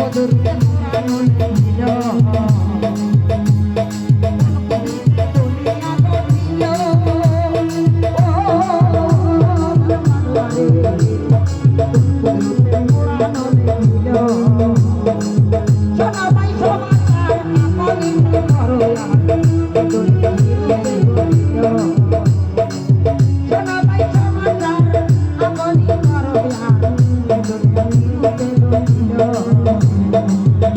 মধুর Thank you.